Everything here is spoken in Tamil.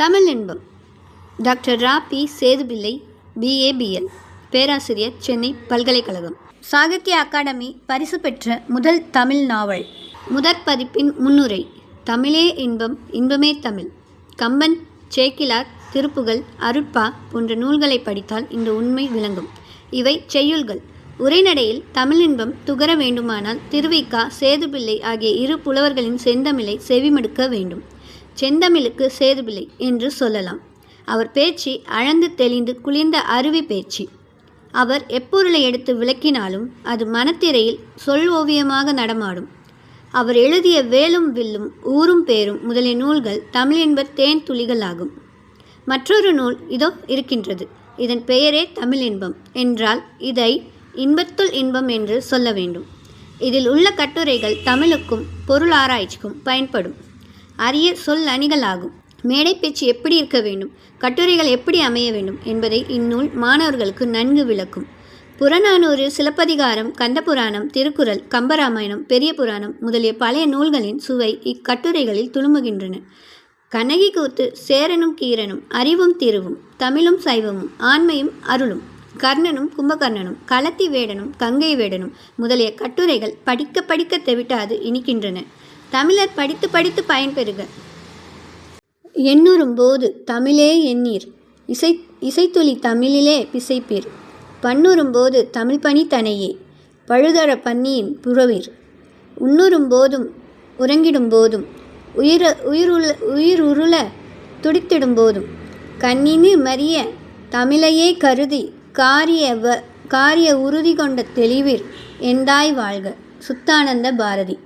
தமிழ் இன்பம். டாக்டர் ரா பி சேதுபிள்ளை பிஏபிஎல் பேராசிரியர் சென்னை பல்கலைக்கழகம். சாகித்ய அகாடமி பரிசு பெற்ற முதல் தமிழ் நாவல் முதற் பதிப்பின் முன்னுரை தமிழே இன்பம் இன்பமே தமிழ். கம்பன் சேக்கிலார் திருப்புகள் அருட்பா போன்ற நூல்களை படித்தால் இந்த உண்மை விளங்கும். இவை செய்யுள்கள். உரைநடையில் தமிழின்பம் துகர வேண்டுமானால் திருவிக்கா சேதுபிள்ளை ஆகிய இரு புலவர்களின் செந்தமிழை செவிமடுக்க வேண்டும். செந்தமிழுக்கு சேதுபிள்ளை என்று சொல்லலாம். அவர் பேச்சு அழந்து தெளிந்து குளிர்ந்த அருவி பேச்சு. அவர் எப்பொருளை எடுத்து விளக்கினாலும் அது மனத்திரையில் சொல் ஓவியமாக நடமாடும். அவர் எழுதிய வேலும் வில்லும் ஊரும் பேரும் முதலிய நூல்கள் தமிழ் என்பர் தேன் துளிகள் ஆகும் மற்றொரு நூல் இதோ இருக்கின்றது. இதன் பெயரே தமிழ் இன்பம் என்றால் இதை இன்பத்துள் இன்பம் என்று சொல்ல வேண்டும். இதில் உள்ள கட்டுரைகள் தமிழுக்கும் பொருள் ஆராய்ச்சிக்கும் பயன்படும். அரிய சொல் அணிகளாகும். மேடை பேச்சு எப்படி இருக்க வேண்டும்? கட்டுரைகள் எப்படி அமைய வேண்டும்? என்பதை இந்நூல் மாணவர்களுக்கு நன்கு விளக்கும். புறநானூறு சிலப்பதிகாரம் கந்தபுராணம் திருக்குறள் கம்பராமாயணம் பெரிய புராணம் முதலிய பழைய நூல்களின் சுவை இக்கட்டுரைகளில் துளும்புகின்றன. கண்ணகி கூத்து சேரனும் கீரனும் அறிவும் திருவும் தமிழும் சைவமும் ஆண்மையும் அருளும் கர்ணனும் கும்பகர்ணனும் களத்தி வேடனும் கங்கை வேடனும் முதலிய கட்டுரைகள் படிக்க படிக்க தெவிட்டாது இனிக்கின்றன. தமிழர் படித்து படித்து பயன்பெறுக எண்ணுறும் போது தமிழே எண்ணீர். இசை இசைத்துளி தமிழிலே பிசைப்பீர். பண்ணுறும் போது தமிழ் பணி தனையே. பழுதர பன்னியின் புறவீர். உண்ணுறும் போதும் உறங்கிடும் போதும் உயிர உயிருள்ள உயிருருள துடித்திடும் போதும் கண்ணினு மறிய தமிழையே கருதி காரிய வ காரிய உறுதி கொண்ட தெளிவீர். எந்தாய் வாழ்க. சுத்தானந்த பாரதி.